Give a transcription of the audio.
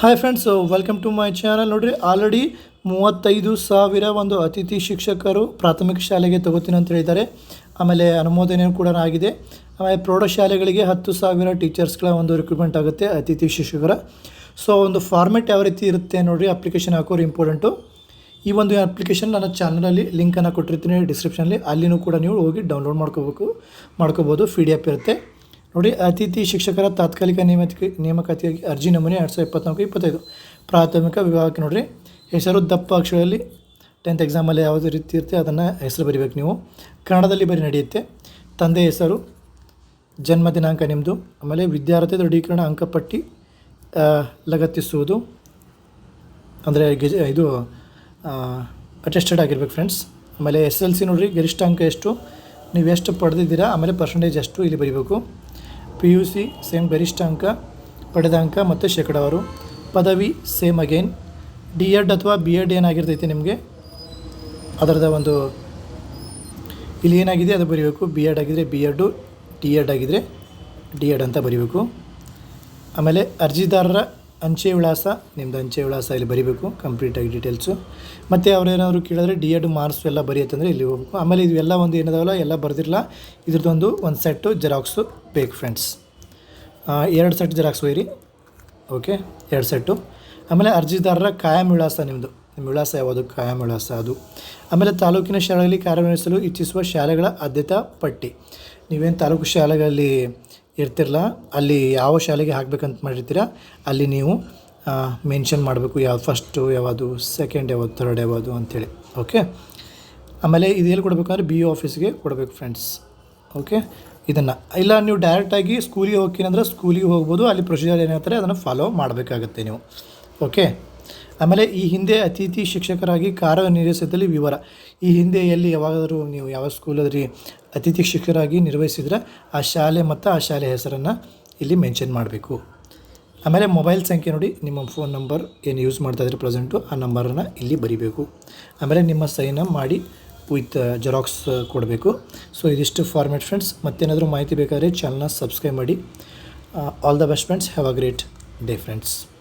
Hi friends welcome to my channel ನೋಡಿರಿ already ಮೂವತ್ತೈದು ಸಾವಿರ ಒಂದು ಅತಿಥಿ ಶಿಕ್ಷಕರು ಪ್ರಾಥಮಿಕ ಶಾಲೆಗೆ ತಗೋತೀನಿ ಅಂತ ಹೇಳಿದ್ದಾರೆ. ಆಮೇಲೆ ಅನುಮೋದನೆ ಕೂಡ ಆಗಿದೆ. ಆಮೇಲೆ ಪ್ರೌಢಶಾಲೆಗಳಿಗೆ ಹತ್ತು ಸಾವಿರ ಟೀಚರ್ಸ್ಗಳ ಒಂದು ರಿಕ್ರೂಟ್ಮೆಂಟ್ ಆಗುತ್ತೆ ಅತಿಥಿ ಶಿಕ್ಷಕರ. ಸೊ ಒಂದು ಫಾರ್ಮೆಟ್ ಯಾವ ರೀತಿ ಇರುತ್ತೆ ನೋಡಿರಿ ಅಪ್ಲಿಕೇಶನ್ ಹಾಕೋರು ಇಂಪಾರ್ಟೆಂಟು ಈ ಒಂದು ಅಪ್ಲಿಕೇಶನ್ ನನ್ನ ಚಾನಲಲ್ಲಿ ಲಿಂಕನ್ನು ಕೊಟ್ಟಿರ್ತೀನಿ ಡಿಸ್ಕ್ರಿಪ್ಷನಲ್ಲಿ ಅಲ್ಲಿನೂ ಕೂಡ ನೀವು ಹೋಗಿ ಡೌನ್ಲೋಡ್ ಮಾಡ್ಕೋಬೇಕು, ಮಾಡ್ಕೋಬೋದು ಪಿ ಡಿ ಎಫ್ ಇರುತ್ತೆ. ನೋಡಿ, ಅತಿಥಿ ಶಿಕ್ಷಕರ ತಾತ್ಕಾಲಿಕ ನೇಮಕ ನೇಮಕಾತಿಯಾಗಿ ಅರ್ಜಿ ನಮೂನೆ ಎರಡು ಸಾವಿರದ ಇಪ್ಪತ್ತ್ನಾಲ್ಕು ಇಪ್ಪತ್ತೈದು. ಪ್ರಾಥಮಿಕ ವಿಭಾಗಕ್ಕೆ ನೋಡಿರಿ. ಹೆಸರು ದಪ್ಪ ಅಕ್ಷರದಲ್ಲಿ ಟೆಂತ್ ಎಕ್ಸಾಮಲ್ಲಿ ಯಾವುದೇ ರೀತಿ ಇರುತ್ತೆ ಅದನ್ನು ಹೆಸರು ಬರಿಬೇಕು ನೀವು. ಕನ್ನಡದಲ್ಲಿ ಬರೀ ನಡೆಯುತ್ತೆ. ತಂದೆ ಹೆಸರು, ಜನ್ಮ ದಿನಾಂಕ ನಿಮ್ಮದು ಆಮೇಲೆ ವಿದ್ಯಾರ್ಥಿ ದೃಢೀಕರಣ ಅಂಕಪಟ್ಟಿ ಲಗತ್ತಿಸುವುದು, ಅಂದರೆ ಗೆಜ, ಇದು ಅಟೆಸ್ಟೆಡ್ ಆಗಿರ್ಬೇಕು ಫ್ರೆಂಡ್ಸ್ ಆಮೇಲೆ ಎಸ್ ಎಲ್ ಸಿ ನೋಡಿರಿ, ಗರಿಷ್ಠ ಅಂಕ ಎಷ್ಟು? ನೀವು ಎಷ್ಟು ಪಡೆದಿದ್ದೀರಾ? ಆಮೇಲೆ ಪರ್ಸೆಂಟೇಜ್ ಎಷ್ಟು? ಇಲ್ಲಿ ಬರೀಬೇಕು. ಪಿ ಯು ಸಿ ಸೇಮ್ ಗರಿಷ್ಠ ಅಂಕ, ಪಡೆದ ಅಂಕ ಮತ್ತು ಶೇಕಡಾವಾರು. ಪದವಿ ಸೇಮ್ ಅಗೇನ್ ಡಿ ಎಡ್ ಅಥವಾ ಬಿ ಎಡ್ ಏನಾಗಿರ್ತೈತೆ ನಿಮಗೆ? ಅದರದ ಒಂದು ಇಲ್ಲಿ ಏನಾಗಿದೆ ಅದು ಬರೀಬೇಕು. ಬಿ ಎಡ್ ಆಗಿದ್ರೆ ಬಿ ಎಡ್ಡು ಡಿ ಎಡ್ ಆಗಿದ್ರೆ ಡಿ ಎಡ್ ಅಂತ ಬರೀಬೇಕು. ಆಮೇಲೆ ಅರ್ಜಿದಾರರ ಅಂಚೆ ವಿಳಾಸ ನಿಮ್ಮದು ಅಂಚೆ ವಿಳಾಸ ಇಲ್ಲಿ ಬರೀಬೇಕು ಕಂಪ್ಲೀಟಾಗಿ ಡೀಟೇಲ್ಸು ಮತ್ತು ಅವ್ರೇನಾದ್ರು ಕೇಳಿದ್ರೆ ಡಿ ಎಡ್ ಮಾರ್ಕ್ಸ್ ಎಲ್ಲ ಬರೆಯುತ್ತಂದರೆ ಇಲ್ಲಿ ಹೋಗಬೇಕು. ಆಮೇಲೆ ಇವೆಲ್ಲ ಒಂದು ಏನಿದಾವಲ್ಲ, ಎಲ್ಲ ಬರೆದಿರಲ್ಲ ಇದ್ರದ್ದೊಂದು ಒಂದು ಸೆಟ್ಟು ಜೆರಾಕ್ಸು ಬೇಕು ಫ್ರೆಂಡ್ಸ್ ಎರಡು ಸೆಟ್ ಜೆರಾಕ್ಸ್ ಒಯ್ಯಿರಿ ಓಕೆ ಎರಡು ಸೆಟ್ಟು ಆಮೇಲೆ ಅರ್ಜಿದಾರರ ಕಾಯಂ ವಿಳಾಸ ನಿಮ್ಮದು ನಿಮ್ಮ ವಿಳಾಸ ಯಾವುದು? ಕಾಯಂ ವಿಳಾಸ ಅದು. ಆಮೇಲೆ ತಾಲೂಕಿನ ಶಾಲೆಗಳಲ್ಲಿ ಕಾರ್ಯನಿರ್ವಹಿಸಲು ಇಚ್ಛಿಸುವ ಶಾಲೆಗಳ ಆದ್ಯತಾ ಪಟ್ಟಿ. ನೀವೇನು ತಾಲೂಕು ಶಾಲೆಗಳಲ್ಲಿ ಇರ್ತಿರಲ್ಲ ಅಲ್ಲಿ ಯಾವ ಶಾಲೆಗೆ ಹಾಕ್ಬೇಕಂತ ಮಾಡಿರ್ತೀರ? ಅಲ್ಲಿ ನೀವು ಮೆನ್ಷನ್ ಮಾಡಬೇಕು ಯಾವ ಫಸ್ಟು ಯಾವುದು ಸೆಕೆಂಡ್ ಯಾವುದು ಥರ್ಡ್ ಯಾವುದು ಅಂಥೇಳಿ ಓಕೆ ಆಮೇಲೆ ಇದು ಎಲ್ಲಿ ಕೊಡಬೇಕಂದ್ರೆ ಬಿ ಆಫೀಸ್ಗೆ ಕೊಡಬೇಕು ಫ್ರೆಂಡ್ಸ್ ಓಕೆ ಇದನ್ನು. ಇಲ್ಲ, ನೀವು ಡೈರೆಕ್ಟಾಗಿ ಸ್ಕೂಲಿಗೆ ಹೋಗ್ತೀನಿ ಸ್ಕೂಲಿಗೆ ಹೋಗ್ಬೋದು, ಅಲ್ಲಿ ಪ್ರೊಸೀಜರ್ ಏನಾಗ್ತಾರೆ ಅದನ್ನು ಫಾಲೋ ಮಾಡಬೇಕಾಗತ್ತೆ ನೀವು. ಓಕೆ ಆಮೇಲೆ ಈ ಹಿಂದೆ ಅತಿಥಿ ಶಿಕ್ಷಕರಾಗಿ ಕಾರ್ಯನಿರ್ವಹಿಸಿದಲ್ಲಿ ವಿವರ. ಈ ಹಿಂದೆ ಎಲ್ಲಿ ಯಾವಾಗಾದರೂ ನೀವು ಯಾವ ಸ್ಕೂಲಲ್ಲಿ ಅತಿಥಿ ಶಿಕ್ಷಕರಾಗಿ ನಿರ್ವಹಿಸಿದ್ರೆ ಆ ಶಾಲೆ ಮತ್ತು ಆ ಶಾಲೆ ಹೆಸರನ್ನು ಇಲ್ಲಿ ಮೆನ್ಷನ್ ಮಾಡಬೇಕು. ಆಮೇಲೆ ಮೊಬೈಲ್ ಸಂಖ್ಯೆ ನೋಡಿ, ನಿಮ್ಮ ಫೋನ್ ನಂಬರ್ ಏನು ಯೂಸ್ ಮಾಡ್ತಾ ಇದ್ರೆ ಪ್ರೆಸೆಂಟು, ಆ ನಂಬರನ್ನು ಇಲ್ಲಿ ಬರಿಬೇಕು. ಆಮೇಲೆ ನಿಮ್ಮ ಸೈನ್ ಅಪ್ ಮಾಡಿ ವಿತ್ ಜೆರಾಕ್ಸ್ ಕೊಡಬೇಕು. ಸೊ, ಇದಿಷ್ಟು ಫಾರ್ಮೆಟ್ ಫ್ರೆಂಡ್ಸ್ ಮತ್ತೇನಾದರೂ ಮಾಹಿತಿ ಬೇಕಾದರೆ ಚಾನಲ್ನ ಸಬ್ಸ್ಕ್ರೈಬ್ ಮಾಡಿ. All the best friends have a great day friends